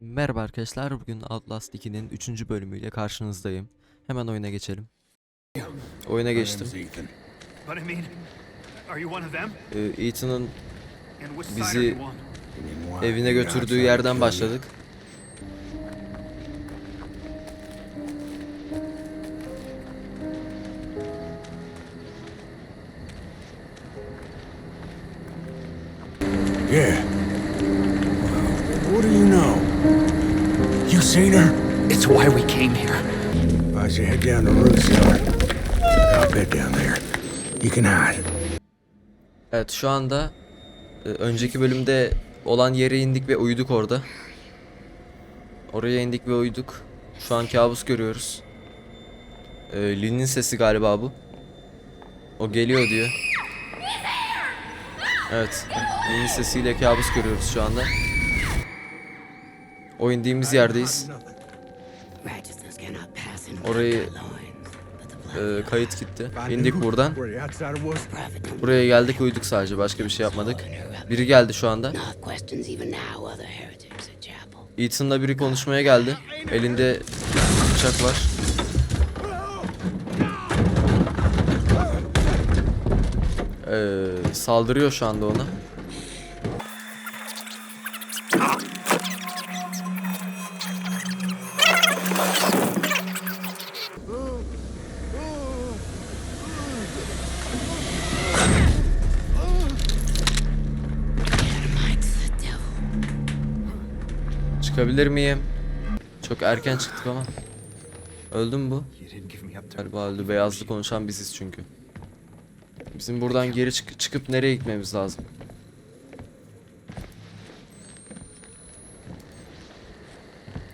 Merhaba arkadaşlar, bugün Outlast 2'nin 3. bölümüyle karşınızdayım. Hemen oyuna geçelim. Oyuna geçtim. Ee, Ethan'ın Bizi- evine götürdüğü yerden başladık. Yeah. Seen her? It's why we came here. Advise you head down to Ruth's yard. Got a bed down there. You can hide. Evet şu anda e, önceki bölümde olan yere indik ve uyuduk orada. Oraya indik ve uyuduk. Şu an kabus görüyoruz. Ee, Lin'in sesi galiba bu. O geliyor diyor. Evet. Lin'in sesiyle kabus görüyoruz şu anda. O indiğimiz yerdeyiz. Orayı e, kayıt gitti. İndik buradan. Buraya geldik uyuduk sadece. Başka bir şey yapmadık. Biri geldi şu anda. Ethan'la biri konuşmaya geldi. Elinde bıçak var. Ee, saldırıyor şu anda ona. Çıkabilir miyim? Çok erken çıktık ama. Öldü mü bu? Galiba öldü. Beyazlı konuşan biziz çünkü. Bizim buradan geri çık çıkıp nereye gitmemiz lazım?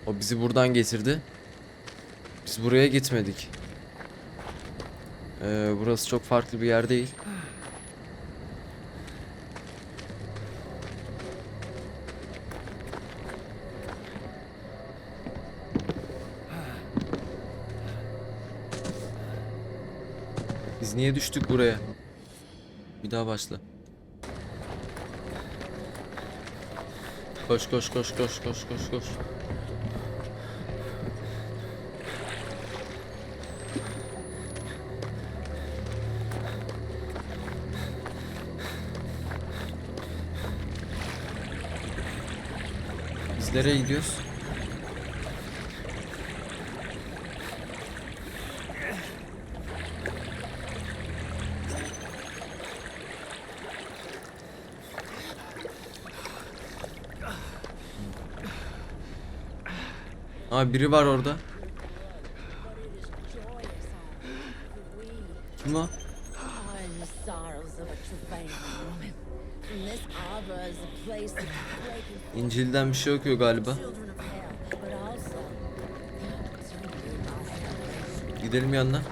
O bizi buradan getirdi. Biz buraya gitmedik. Ee, burası çok farklı bir yer değil. Biz niye düştük buraya? Bir daha başla. Koş koş koş koş koş koş koş. Nereye gidiyoruz? Aa biri var orada. Kim o? İncil'den bir şey okuyor galiba. Gidelim yanına.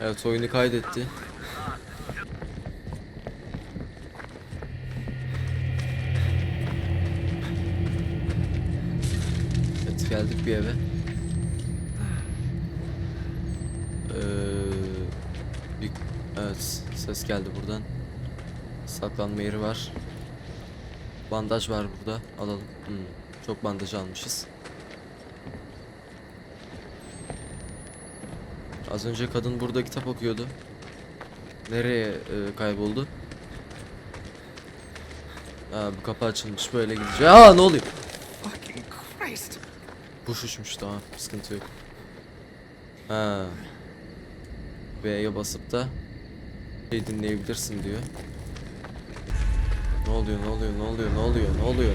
Evet oyunu kaydetti. Geldik bir eve. Ee, bir, evet ses geldi buradan. Saklanma yeri var. Bandaj var burada. Alalım. Hmm, çok bandaj almışız. Az önce kadın burada kitap okuyordu. Nereye e, kayboldu? Ha bu kapı açılmış böyle gideceğiz. Aa ne oluyor? Fucking Christ! Kuş uçmuş tamam sıkıntı yok. Ha. B'ye basıp da şey dinleyebilirsin diyor. Ne oluyor ne oluyor ne oluyor ne oluyor ne oluyor?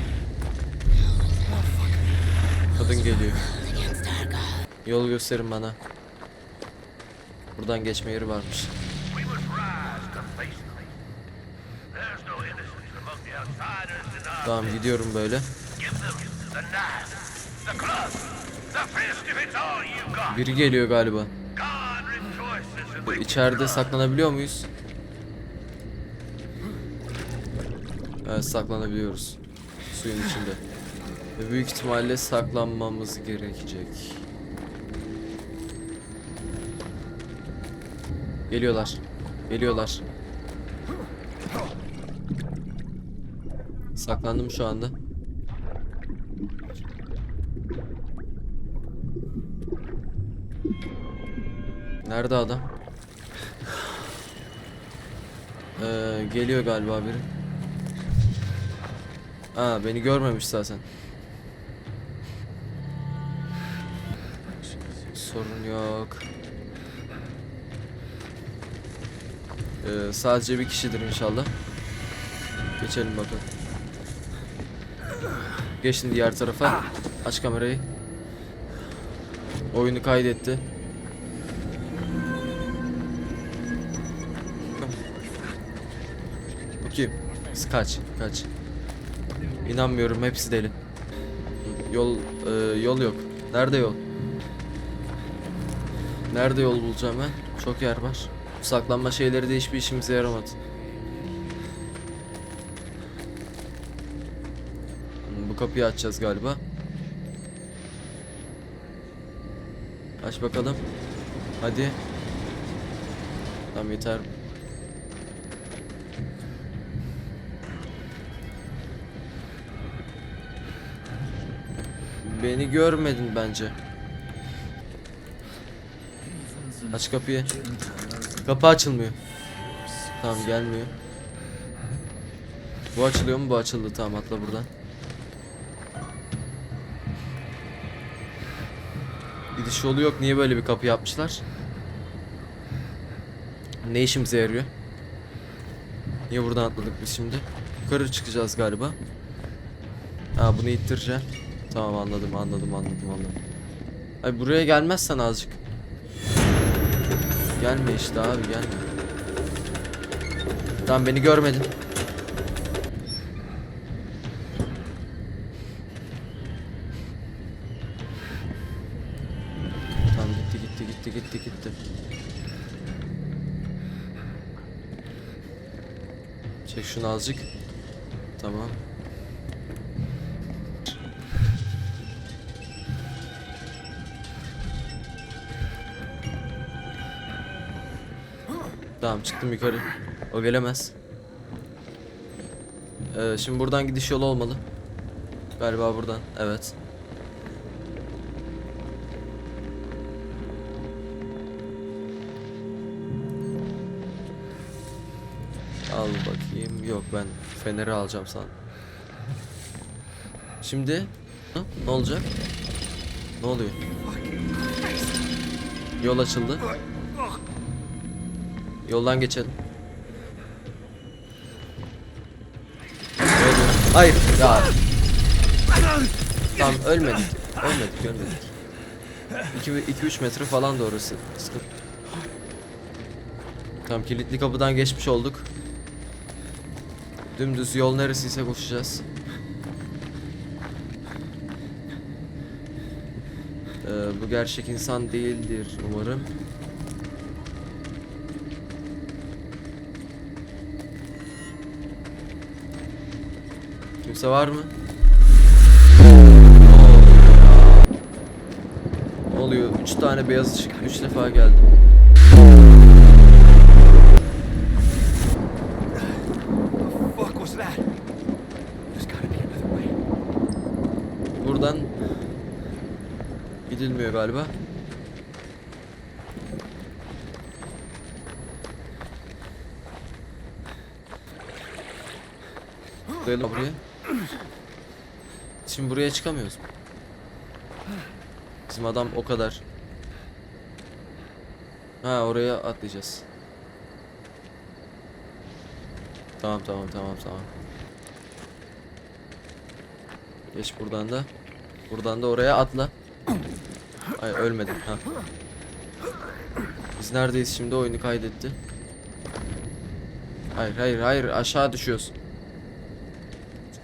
Kadın geliyor. Yol gösterin bana. Buradan geçme yeri varmış. Tamam gidiyorum böyle. Biri geliyor galiba. İçeride saklanabiliyor muyuz? Evet saklanabiliyoruz. Suyun içinde. Ve büyük ihtimalle saklanmamız gerekecek. Geliyorlar. Geliyorlar. Saklandım şu anda. Nerede adam? Ee, geliyor galiba biri. Ha beni görmemiş zaten. Sorun yok. Ee, sadece bir kişidir inşallah. Geçelim bakalım. Geçtin diğer tarafa. Aç kamerayı. Oyunu kaydetti. Kaç, kaç. İnanmıyorum hepsi deli. Yol e, yol yok. Nerede yol? Nerede yol bulacağım ben? Çok yer var. Saklanma şeyleri de hiçbir işimize yaramadı. Hmm, Bu kapıyı açacağız galiba. Aç bakalım. Hadi. Tamam yeter. Beni görmedin bence. Aç kapıyı. Kapı açılmıyor. Tamam gelmiyor. Bu açılıyor mu? Bu açıldı. Tamam atla buradan. Gidiş yolu yok. Niye böyle bir kapı yapmışlar? Ne işimize yarıyor? Niye buradan atladık biz şimdi? Yukarı çıkacağız galiba. Ha bunu ittireceğim. Tamam anladım anladım anladım anladım. Ay buraya gelmezsen azıcık. Gelme işte abi gelme. Tamam beni görmedin. Tamam gitti gitti gitti gitti gitti. Çek şunu azıcık. Tamam. Tamam çıktım yukarı. O gelemez. Ee, şimdi buradan gidiş yolu olmalı. Galiba buradan. Evet. Al bakayım. Yok ben feneri alacağım sana. Şimdi ne olacak? Ne oluyor? Yol açıldı. Yoldan geçelim. Hayır ya. Tamam ölmedik. Ölmedik ölmedik. 2-3 metre falan da orası. Tamam kilitli kapıdan geçmiş olduk. Dümdüz yol neresiyse koşacağız. Ee, bu gerçek insan değildir umarım. Kimse var mı? Ne oluyor? Üç tane beyaz ışık üç defa geldi. Buradan gidilmiyor galiba. Böyle buraya. Şimdi buraya çıkamıyoruz. Bizim adam o kadar. Ha oraya atlayacağız. Tamam tamam tamam tamam. Geç buradan da. Buradan da oraya atla. Ay ölmedim ha. Biz neredeyiz şimdi oyunu kaydetti. Hayır hayır hayır aşağı düşüyoruz.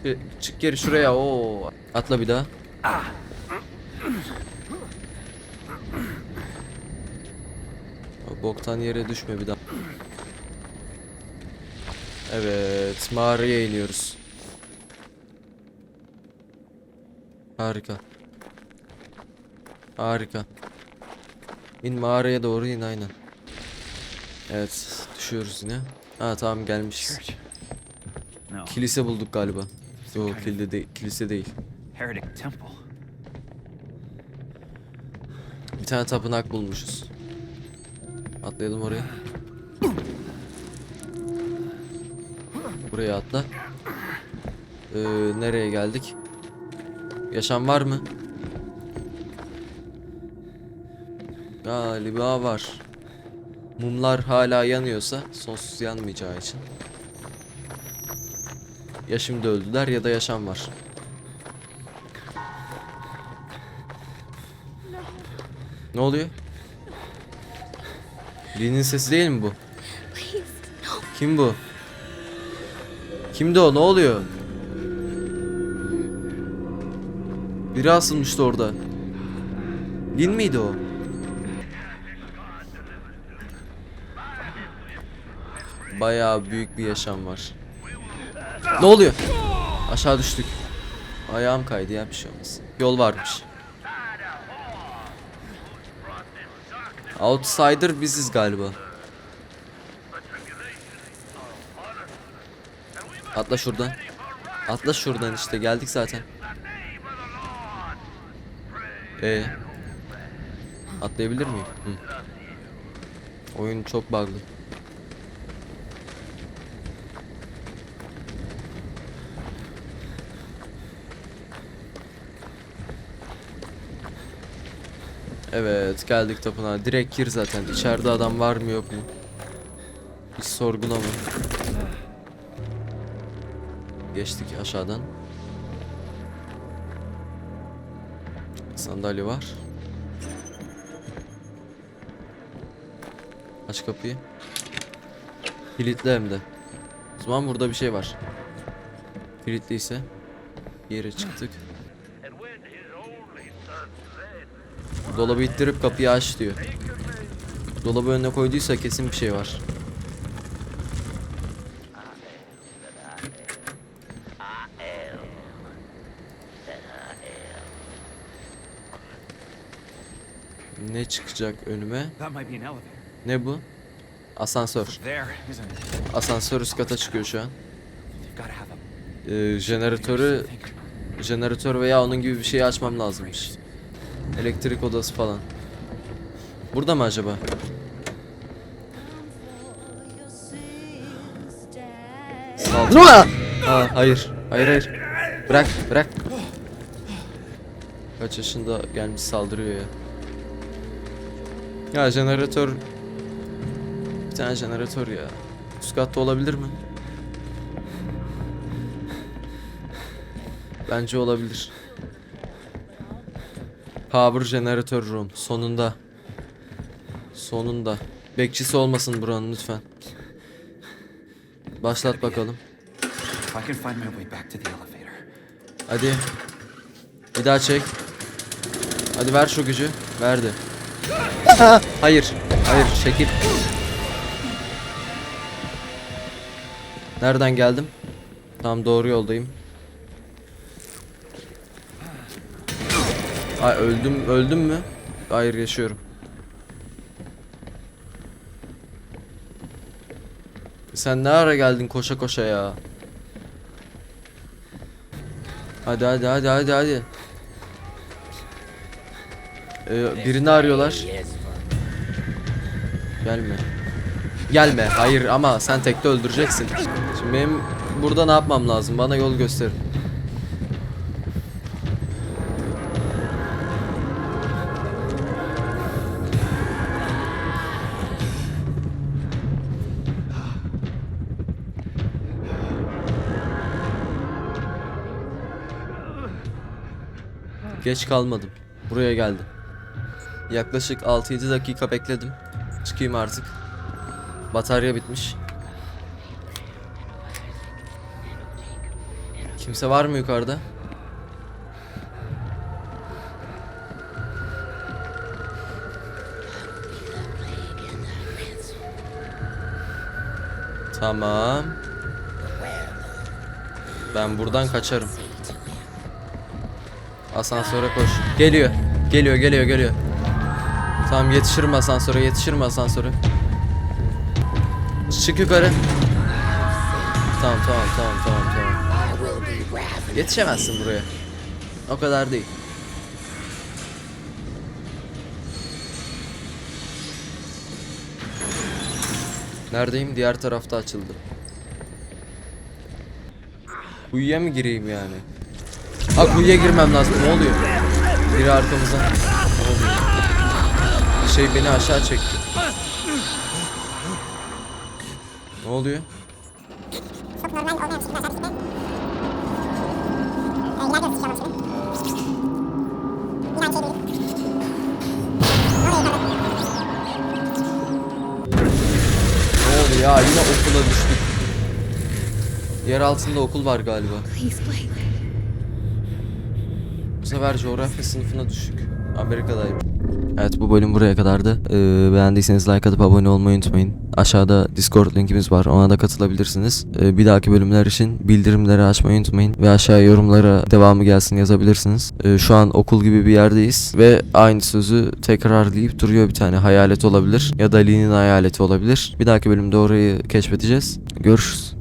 Çık, çık geri şuraya o. Atla bir daha. O Boktan yere düşme bir daha. Evet mağaraya iniyoruz. Harika. Harika. İn mağaraya doğru in aynen. Evet düşüyoruz yine. Ha tamam gelmişiz. Kilise bulduk galiba. Yok kilise, de kilise değil. Heretic temple. Bir tane tapınak bulmuşuz. Atlayalım oraya. Buraya atla. Ee, nereye geldik? Yaşam var mı? Galiba var. Mumlar hala yanıyorsa sonsuz yanmayacağı için. Ya şimdi öldüler ya da yaşam var. Ne oluyor? Lee'nin sesi değil mi bu? Kim bu? Kimdi o? Ne oluyor? Biri asılmıştı orada. Lin miydi o? Bayağı büyük bir yaşam var. Ne oluyor? Aşağı düştük. Ayağım kaydı ya bir şey olmaz. Yol varmış. Outsider biziz galiba. Atla şuradan. Atla şuradan işte geldik zaten. Ee. Atlayabilir miyim? Hı. Oyun çok bug'lı. Evet geldik tapınağa. Direkt gir zaten. İçeride adam var mı yok mu? Hiç sorgulama. Geçtik aşağıdan. Sandalye var. Aç kapıyı. Kilitli hem de. O zaman burada bir şey var. Kilitliyse yere çıktık. Dolabı ittirip kapıyı aç diyor. Dolabı önüne koyduysa kesin bir şey var. Ne çıkacak önüme? Ne bu? Asansör. Asansör üst kata çıkıyor şu an. Ee, jeneratörü jeneratör veya onun gibi bir şeyi açmam lazımmış. Elektrik odası falan. Burada mı acaba? Saldır. Aa, hayır. Hayır hayır. Bırak bırak. Kaç yaşında gelmiş saldırıyor ya. Ya jeneratör. Bir tane jeneratör ya. Üst katta olabilir mi? Bence olabilir. Power Generator Room. Sonunda. Sonunda. Bekçisi olmasın buranın lütfen. Başlat bakalım. Hadi. Bir daha çek. Hadi ver şu gücü. Verdi. Hayır. Hayır. Şekil. Nereden geldim? Tam doğru yoldayım. Ay öldüm. Öldüm mü? Hayır yaşıyorum. Sen ne ara geldin koşa koşa ya? Hadi hadi hadi hadi hadi. Ee, birini arıyorlar. Gelme. Gelme. Hayır ama sen tekte öldüreceksin. Şimdi benim burada ne yapmam lazım? Bana yol gösterin. Geç kalmadım. Buraya geldim. Yaklaşık 6-7 dakika bekledim. Çıkayım artık. Batarya bitmiş. Kimse var mı yukarıda? Tamam. Ben buradan kaçarım. Asansöre koş. Geliyor. Geliyor, geliyor, geliyor. Tamam yetişirim asansöre, yetişirim asansöre. Çık yukarı. Tamam tamam tamam tamam tamam. Yetişemezsin buraya. O kadar değil. Neredeyim? Diğer tarafta açıldı. Kuyuya mı gireyim yani? Ha kuyuya girmem lazım. Ne oluyor? Biri arkamızdan. Ne oluyor? Şey beni aşağı çekti. Ne oluyor? Ne oluyor ya? Yine okula düştük. Yer altında okul var galiba. Sefer coğrafya sınıfına düşük. Amerika'dayım. Evet bu bölüm buraya kadardı. Ee, beğendiyseniz like atıp abone olmayı unutmayın. Aşağıda Discord linkimiz var. Ona da katılabilirsiniz. Ee, bir dahaki bölümler için bildirimleri açmayı unutmayın. Ve aşağıya yorumlara devamı gelsin yazabilirsiniz. Ee, şu an okul gibi bir yerdeyiz. Ve aynı sözü tekrarlayıp duruyor bir tane. Hayalet olabilir. Ya da Lee'nin hayaleti olabilir. Bir dahaki bölümde orayı keşfedeceğiz. Görüşürüz.